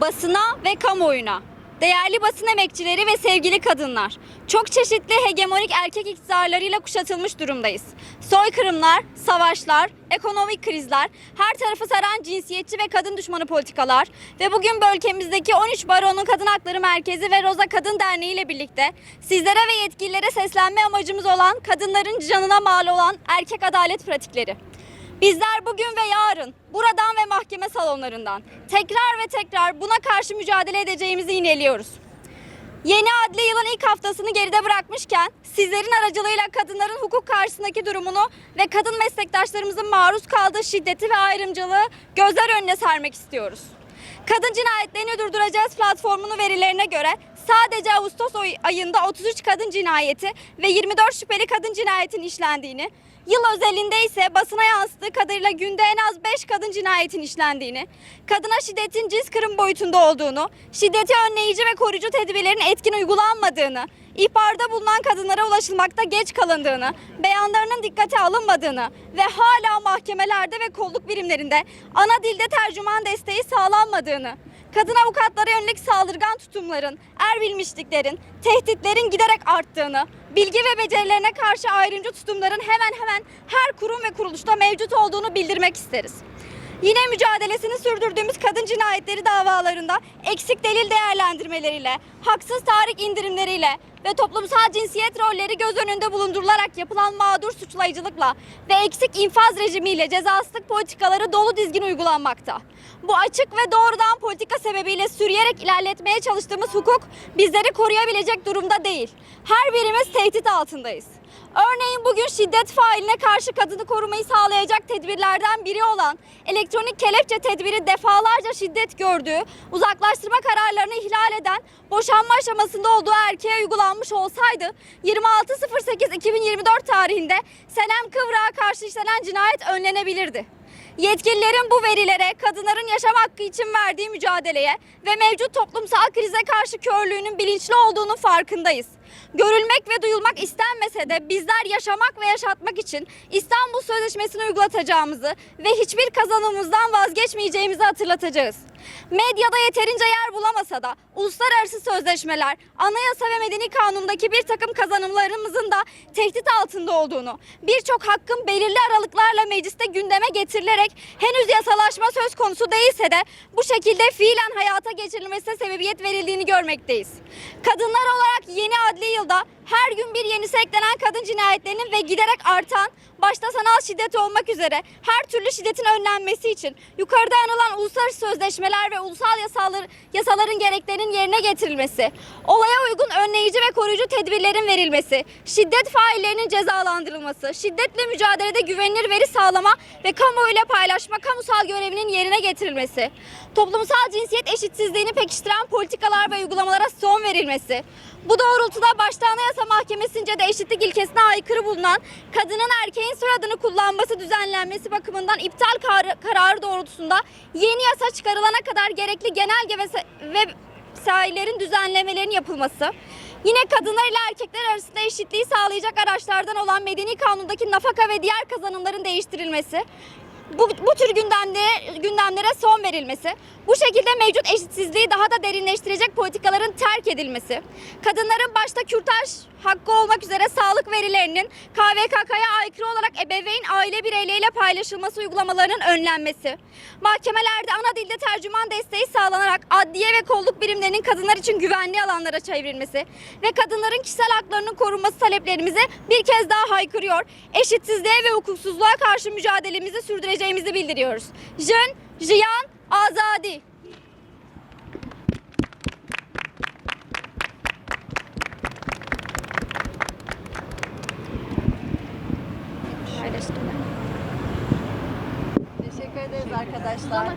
basına ve kamuoyuna. Değerli basın emekçileri ve sevgili kadınlar. Çok çeşitli hegemonik erkek iktidarlarıyla kuşatılmış durumdayız. Soykırımlar, savaşlar, ekonomik krizler, her tarafı saran cinsiyetçi ve kadın düşmanı politikalar ve bugün bölgemizdeki 13 Baron'un Kadın Hakları Merkezi ve Roza Kadın Derneği ile birlikte sizlere ve yetkililere seslenme amacımız olan kadınların canına mal olan erkek adalet pratikleri. Bizler bugün ve yarın buradan ve mahkeme salonlarından tekrar ve tekrar buna karşı mücadele edeceğimizi yineliyoruz. Yeni adli yılın ilk haftasını geride bırakmışken sizlerin aracılığıyla kadınların hukuk karşısındaki durumunu ve kadın meslektaşlarımızın maruz kaldığı şiddeti ve ayrımcılığı gözler önüne sermek istiyoruz. Kadın cinayetlerini durduracağız platformunun verilerine göre sadece Ağustos ayında 33 kadın cinayeti ve 24 şüpheli kadın cinayetin işlendiğini, yıl özelinde ise basına yansıttığı kadarıyla günde en az 5 kadın cinayetin işlendiğini, kadına şiddetin cins kırım boyutunda olduğunu, şiddeti önleyici ve koruyucu tedbirlerin etkin uygulanmadığını, ihbarda bulunan kadınlara ulaşılmakta geç kalındığını, beyanlarının dikkate alınmadığını ve hala mahkemelerde ve kolluk birimlerinde ana dilde tercüman desteği sağlanmadığını, kadın avukatlara yönelik saldırgan tutumların, er bilmişliklerin, tehditlerin giderek arttığını, bilgi ve becerilerine karşı ayrımcı tutumların hemen hemen her kurum ve kuruluşta mevcut olduğunu bildirmek isteriz. Yine mücadelesini sürdürdüğümüz kadın cinayetleri davalarında eksik delil değerlendirmeleriyle, haksız tarih indirimleriyle ve toplumsal cinsiyet rolleri göz önünde bulundurularak yapılan mağdur suçlayıcılıkla ve eksik infaz rejimiyle cezasızlık politikaları dolu dizgin uygulanmakta. Bu açık ve doğrudan politika sebebiyle sürüyerek ilerletmeye çalıştığımız hukuk bizleri koruyabilecek durumda değil. Her birimiz tehdit altındayız. Örneğin bugün şiddet failine karşı kadını korumayı sağlayacak tedbirlerden biri olan elektronik kelepçe tedbiri defalarca şiddet gördüğü, uzaklaştırma kararlarını ihlal eden, boşanma aşamasında olduğu erkeğe uygulanmış olsaydı 26.08.2024 tarihinde Senem Kıvrak'a karşı işlenen cinayet önlenebilirdi. Yetkililerin bu verilere, kadınların yaşam hakkı için verdiği mücadeleye ve mevcut toplumsal krize karşı körlüğünün bilinçli olduğunun farkındayız. Görülmek ve duyulmak istenmese de bizler yaşamak ve yaşatmak için İstanbul Sözleşmesi'ni uygulatacağımızı ve hiçbir kazanımımızdan vazgeçmeyeceğimizi hatırlatacağız. Medyada yeterince yer bulamasa da uluslararası sözleşmeler, anayasa ve medeni kanundaki bir takım kazanımlarımızın da tehdit altında olduğunu, birçok hakkın belirli aralıklarla mecliste gündeme getirilerek henüz yasalaşma söz konusu değilse de bu şekilde fiilen hayata geçirilmesine sebebiyet verildiğini görmekteyiz. Kadınlar olarak yeni adli yılda her gün bir yenisi eklenen kadın cinayetlerinin ve giderek artan başta sanal şiddet olmak üzere her türlü şiddetin önlenmesi için yukarıda anılan uluslararası sözleşmeler ve ulusal yasalar, yasaların gereklerinin yerine getirilmesi, olaya uygun önleyici ve koruyucu tedbirlerin verilmesi, şiddet faillerinin cezalandırılması, şiddetle mücadelede güvenilir veri sağlama ve kamuoyuyla paylaşma kamusal görevinin yerine getirilmesi, toplumsal cinsiyet eşitsizliğini pekiştiren politikalar ve uygulamalara son verilmesi, bu doğrultuda başta Anayasa Mahkemesi'nce de eşitlik ilkesine aykırı bulunan kadının erkeğin soyadını kullanması düzenlenmesi bakımından iptal kar- kararı doğrultusunda yeni yasa çıkarılana kadar gerekli genelge ve, ve sahillerin düzenlemelerin yapılması, Yine kadınlar ile erkekler arasında eşitliği sağlayacak araçlardan olan medeni kanundaki nafaka ve diğer kazanımların değiştirilmesi, bu, bu tür gündemlere, gündemlere son verilmesi, bu şekilde mevcut eşitsizliği daha da derinleştirecek politikaların terk edilmesi, kadınların başta kürtaj hakkı olmak üzere sağlık verilerinin KVKK'ya aykırı olarak ebeveyn aile bireyleriyle paylaşılması uygulamalarının önlenmesi, mahkemelerde ana dilde tercüman desteği sağlanarak adliye ve kolluk birimlerinin kadınlar için güvenli alanlara çevrilmesi ve kadınların kişisel haklarının korunması taleplerimizi bir kez daha haykırıyor. Eşitsizliğe ve hukuksuzluğa karşı mücadelemizi sürdüreceğimizi bildiriyoruz. Jön, Jiyan, Azadi. Teşekkür ederiz arkadaşlar.